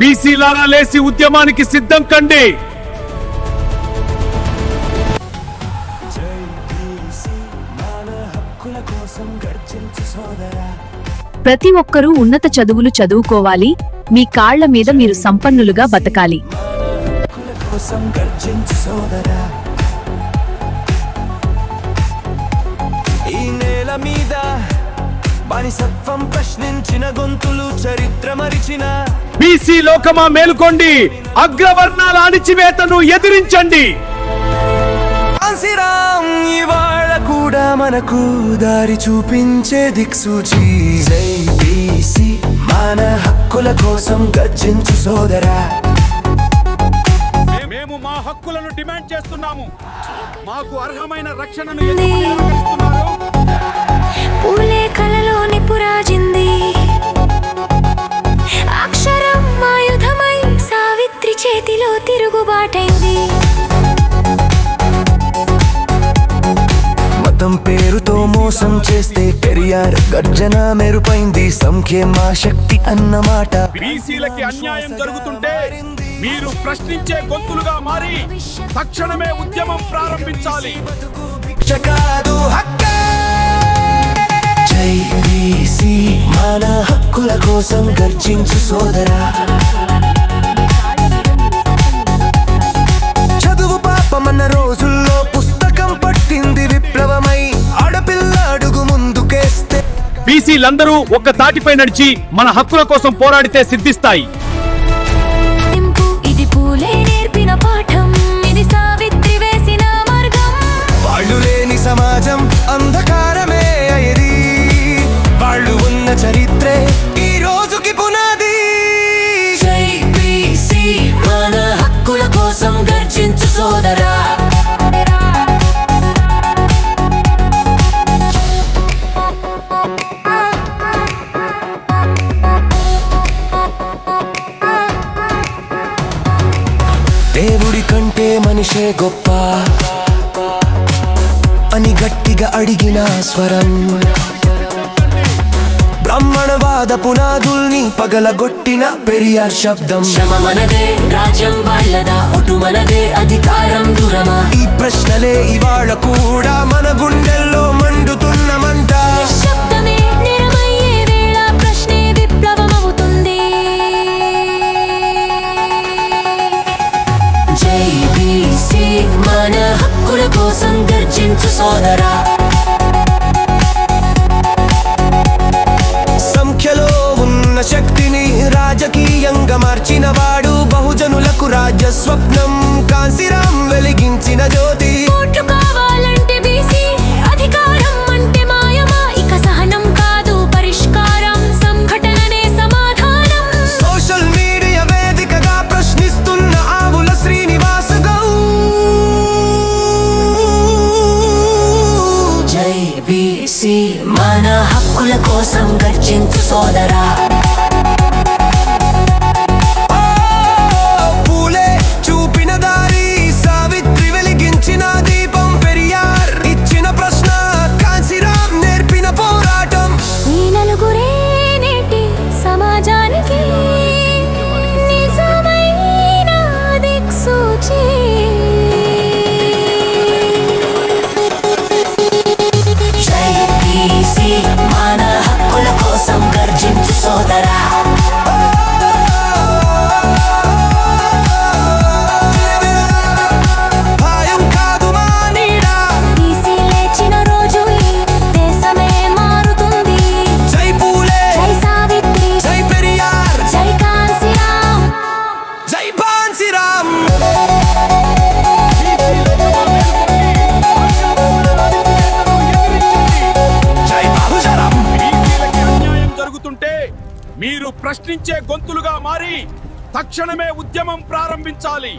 బీసీలారా లేసి ఉద్యమానికి సిద్ధం కండి. ప్రతి ఒక్కరూ ఉన్నత చదువులు చదువుకోవాలి. మీ కాళ్ళ మీద మీరు సంపన్నులుగా బతకాలి. కోసం గర్జించు సోదరా. బానిసత్వం ప్రశ్నించిన గొంతులు చరిత్ర మరిచిన. బీసీ లోకమా మేలుకోండి అగ్రవర్ణాల అణిచివేతను ఎదిరించండి. కాంశీరామ్ ఇవాళ కూడా మనకు దారి చూపించే దిక్సూచి. జై బీసీ మన హక్కుల కోసం గర్జించు సోదరా. మేము మా హక్కులను డిమాండ్ చేస్తున్నాము. మాకు అర్హమైన రక్షణను? పూలే పురాజింది. అక్షరం ఆయుధమై సావిత్రి చేతిలో తిరుగుబాటైంది. మతం పేరుతో మోసం చేస్తే పెరియార్ గర్జన మెరుపైంది. సంఖ్యేమ శక్తి అన్నమాట బీసీలకి అన్యాయం జరుగుతుంటే మీరు ప్రశ్నించే గొంతులుగా మారి తక్షణమే ఉద్యమం ప్రారంభించాలి. భిక్ష కాదు హక్కే కోసం గర్జించు సోదరా. చదువు పాపమన్న రోజుల్లో పుస్తకం పట్టింది విప్లవమై. ఆడపిల్ల అడుగు ముందుకేస్తే. బీసీలందరూ ఒక్క తాటిపై నడిచి మన హక్కుల కోసం పోరాడితే సిద్ధిస్తాయి. నింపు ఇది పూలే నేర్పిన పాఠం. ఇది సావిత్రి వేసిన మార్గం. వాళ్ళు లేని సమాజం అంధకారమే దేవుడి కంటే మనిషే గొప్ప. అని గట్టిగా అడిగిన స్వరం. బ్రాహ్మణవాద పునాదుల్ని పగలగొట్టిన పెరియార్ శబ్దం. శ్రమ మనదే రాజ్యం వాళ్ళదా? ఒటు మనదే అధికారం దూరమా? ఈ ప్రశ్నలే ఇవాళ కూడా మన గుండెల్లో మండుతున్నమంట సోదరా. సంఖ్యలో ఉన్న శక్తిని రాజకీయంగా మార్చిన వాడు బహుజనులకు రాజ్య స్వప్నం కాంశీరాం హక్కుల కోసం గర్జించు సోదరా మీరు ప్రశ్నించే గొంతులుగా మారి తక్షణమే ఉద్యమం ప్రారంభించాలి.